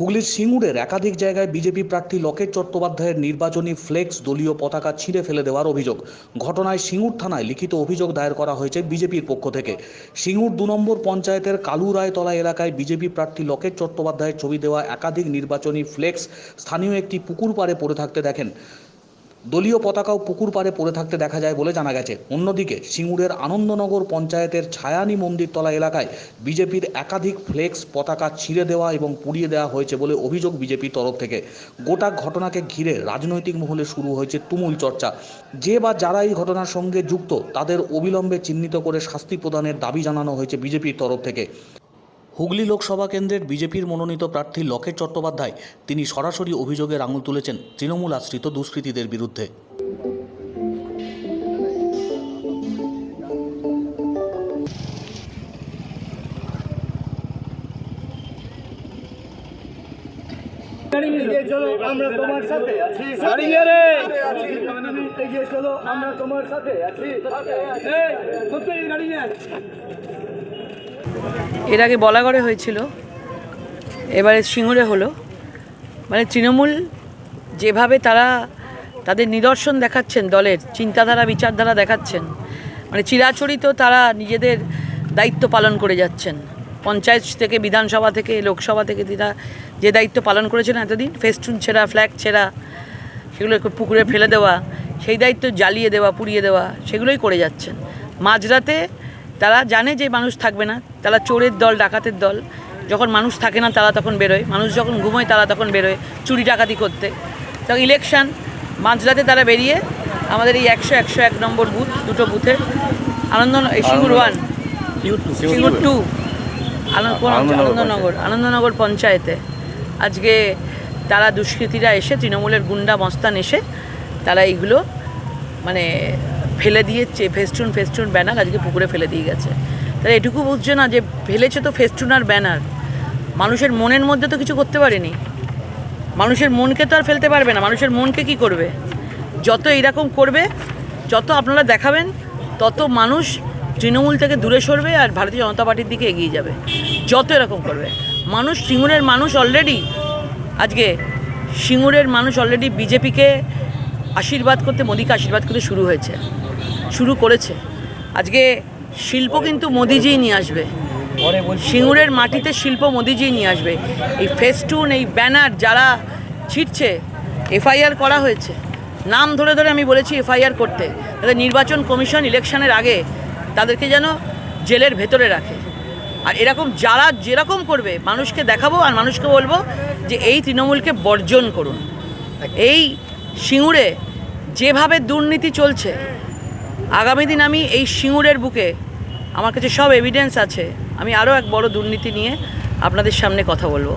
হুগলির সিঙ্গুরের একাধিক জায়গায় বিজেপি প্রার্থী লকেট চট্টোপাধ্যায়ের নির্বাচনী ফ্লেক্স দলীয় পতাকা ছিঁড়ে ফেলে দেওয়ার অভিযোগ। ঘটনায় সিঙ্গুর থানায় লিখিত অভিযোগ দায়ের করা হয়েছে বিজেপির পক্ষ থেকে। সিঙ্গুর দু নম্বর পঞ্চায়েতের কালুরায়তলা এলাকায় বিজেপি প্রার্থী লকেট চট্টোপাধ্যায়ের ছবি দেওয়া একাধিক নির্বাচনী ফ্লেক্স স্থানীয় একটি পুকুর পাড়ে পড়ে থাকতে দেখেন। দলীয় পতাকাও পুকুর পাড়ে পড়ে থাকতে দেখা যায় বলে জানা গেছে। অন্যদিকে, সিঙ্গুরের আনন্দনগর পঞ্চায়েতের ছায়ানি মন্দিরতলা এলাকায় বিজেপির একাধিক ফ্লেক্স পতাকা ছিঁড়ে দেওয়া এবং পুড়িয়ে দেওয়া হয়েছে বলে অভিযোগ বিজেপির তরফ থেকে। গোটা ঘটনাকে ঘিরে রাজনৈতিক মহলে শুরু হয়েছে তুমুল চর্চা। যে বা যারা এই ঘটনার সঙ্গে যুক্ত, তাদের অবিলম্বে চিহ্নিত করে শাস্তি প্রদানের দাবি জানানো হয়েছে বিজেপির তরফ থেকে। হুগলি লোকসভা কেন্দ্রের বিজেপির মনোনীত প্রার্থী লকেট চট্টোপাধ্যায়, তিনি সরাসরি অভিযোগের আঙুল তুলেছেন তৃণমূল আশ্রিত দুষ্কৃতীদের বিরুদ্ধে। আমরা তোমার সাথে আছি। চলো, আমরা তোমার সাথে আছি। এর আগে বলাগড়ে হয়েছিল, এবারে সিঙ্গুরে হলো। মানে তৃণমূল যেভাবে তারা তাদের নিদর্শন দেখাচ্ছেন, দলের চিন্তাধারা, বিচারধারা দেখাচ্ছেন মানে চিরাচরিত তারা নিজেদের দায়িত্ব পালন করে যাচ্ছেন। পঞ্চায়েত থেকে, বিধানসভা থেকে, লোকসভা থেকে তারা যে দায়িত্ব পালন করেছেন এতদিন, ফেস্টুন ছেঁড়া, ফ্ল্যাগ ছেঁড়া, সেগুলো পুকুরে ফেলে দেওয়া, সেই দায়িত্ব জ্বালিয়ে দেওয়া, পুড়িয়ে দেওয়া, সেগুলোই করে যাচ্ছেন। মাঝরাতে তারা জানে যে মানুষ থাকবে না তারা চোরের দল ডাকাতের দল। যখন মানুষ থাকে না তারা তখন বেরোয়। মানুষ যখন ঘুমোয় তারা তখন বেরোয় চুরি ডাকাতি করতে। তখন ইলেকশন মাঝরাতে তারা বেরিয়ে আমাদের এই একশো একশো এক নম্বর বুথ দুটো বুথের আনন্দ সিঙ্গুর ওয়ান সিঙ্গুর টু আনন্দনগর আনন্দনগর পঞ্চায়েতে। আজকে তারা দুষ্কৃতীরা এসে তৃণমূলের গুন্ডা মস্তান এসে তারা এইগুলো মানে ফেলে দিয়েছে ফেস্টুন ফেস্টুন ব্যানার আজকে পুকুরে ফেলে দিয়ে গেছে। তারা এটুকু বুঝছে না যে ফেলেছে তো ফেস্টুন আর ব্যানার। মানুষের মনের মধ্যে তো কিছু করতে পারেনি। মানুষের মনকে তো আর ফেলতে পারবে না। মানুষের মনকে কি করবে? যত এইরকম করবে, যত আপনারা দেখাবেন, তত মানুষ তৃণমূল থেকে দূরে সরবে আর ভারতীয় জনতা পার্টির দিকে এগিয়ে যাবে। যত এরকম করবে। মানুষ, সিঙ্গুরের মানুষ অলরেডি আজকে সিঙ্গুরের মানুষ অলরেডি বিজেপিকে আশীর্বাদ করতে, মোদিকে আশীর্বাদ করতে শুরু হয়েছে। শুরু করেছে। আজকে শিল্প কিন্তু মোদিজিই নিয়ে আসবে। সিঙ্গুরের মাটিতে শিল্প মোদিজি নিয়ে আসবে। এই ফেস্টুন, এই ব্যানার যারা ছিটছে, এফআইআর করা হয়েছে, নাম ধরে ধরে আমি বলেছি এফআইআর করতে। তাদের নির্বাচন কমিশন ইলেকশনের আগে তাদেরকে যেন জেলের ভেতরে রাখে। আর এরকম যারা যেরকম করবে, মানুষকে দেখাবো আর মানুষকে বলব যে এই তৃণমূলকে বর্জন করুন। এই সিঙ্গুরে যেভাবে দুর্নীতি চলছে আগামী দিন আমি এই সিঙ্গুরের বুকে, আমার কাছে সব এভিডেন্স আছে, আমি আরও এক বড় দুর্নীতি নিয়ে আপনাদের সামনে কথা বলব।